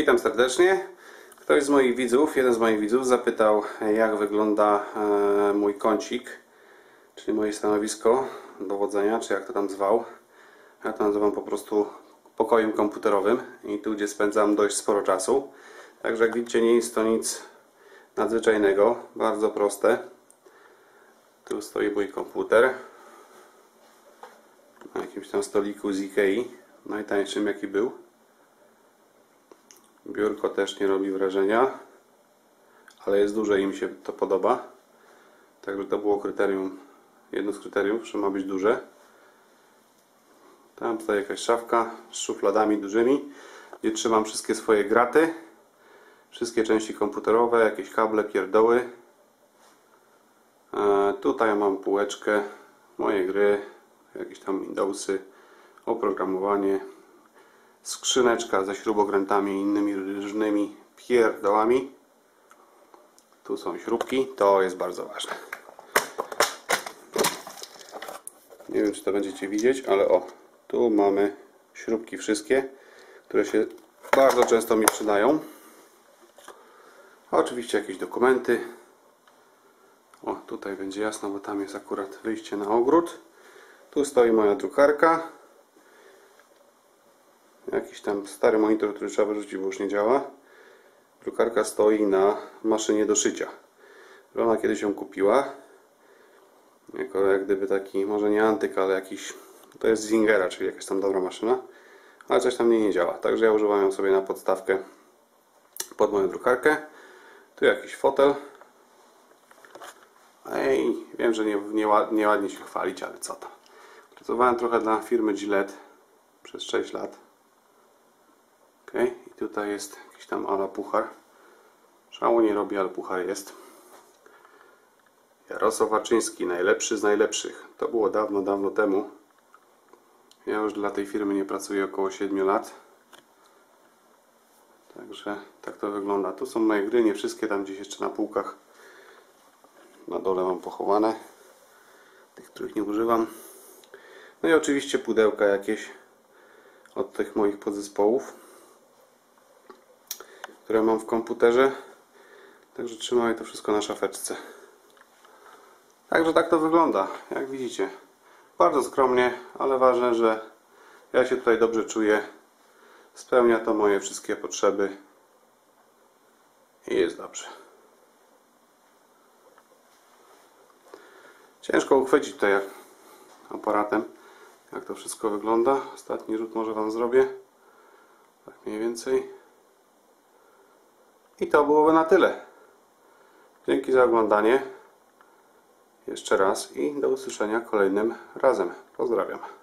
Witam serdecznie. Ktoś z moich widzów, jeden z moich widzów zapytał jak wygląda e, mój kącik, czyli moje stanowisko dowodzenia, czy jak to tam zwał. Ja to nazywam po prostu pokojem komputerowym i tu gdzie spędzam dość sporo czasu. Także jak widzicie nie jest to nic nadzwyczajnego, bardzo proste. Tu stoi mój komputer na jakimś tam stoliku z Ikei, najtańszym jaki był. Biurko też nie robi wrażenia, ale jest duże i mi się to podoba. Także to było kryterium, jedno z kryteriów, że ma być duże. Tam tutaj jakaś szafka z szufladami dużymi, gdzie trzymam wszystkie swoje graty, wszystkie części komputerowe, jakieś kable, pierdoły. E, tutaj mam półeczkę, moje gry, jakieś tam Windowsy, oprogramowanie, skrzyneczka ze śrubokrętami i innymi różnymi pierdołami. Tu są śrubki, to jest bardzo ważne. Nie wiem, czy to będziecie widzieć, ale o, tu mamy śrubki wszystkie, które się bardzo często mi przydają. Oczywiście jakieś dokumenty. O, tutaj będzie jasno, bo tam jest akurat wyjście na ogród. Tu stoi moja drukarka. Jakiś tam stary monitor, który trzeba wyrzucić, bo już nie działa. Drukarka stoi na maszynie do szycia. Ona kiedyś ją kupiła. Jako jak gdyby taki, może nie antyk, ale jakiś, to jest Zingera, czyli jakaś tam dobra maszyna. Ale coś tam nie, nie działa. Także ja używam ją sobie na podstawkę pod moją drukarkę. Tu jakiś fotel. Ej, wiem, że nie, nie, nie ładnie się chwalić, ale co to. Pracowałem trochę dla firmy Gillette przez 6 lat. Ok, i tutaj jest jakiś tam ala puchar. Szału nie robi, ale puchar jest. Jarosław Waczyński, najlepszy z najlepszych. To było dawno, dawno temu. Ja już dla tej firmy nie pracuję około 7 lat. Także tak to wygląda. Tu są moje gry, nie wszystkie, tam gdzieś jeszcze na półkach. Na dole mam pochowane. Tych, których nie używam. No i oczywiście pudełka jakieś od tych moich podzespołów, które mam w komputerze. Także trzymamy to wszystko na szafeczce. Także tak to wygląda, jak widzicie. Bardzo skromnie, ale ważne, że ja się tutaj dobrze czuję. Spełnia to moje wszystkie potrzeby i jest dobrze. Ciężko uchwycić tutaj aparatem, jak to wszystko wygląda. Ostatni rzut może Wam zrobię. Tak mniej więcej. I to byłoby na tyle. Dzięki za oglądanie. Jeszcze raz i do usłyszenia kolejnym razem. Pozdrawiam.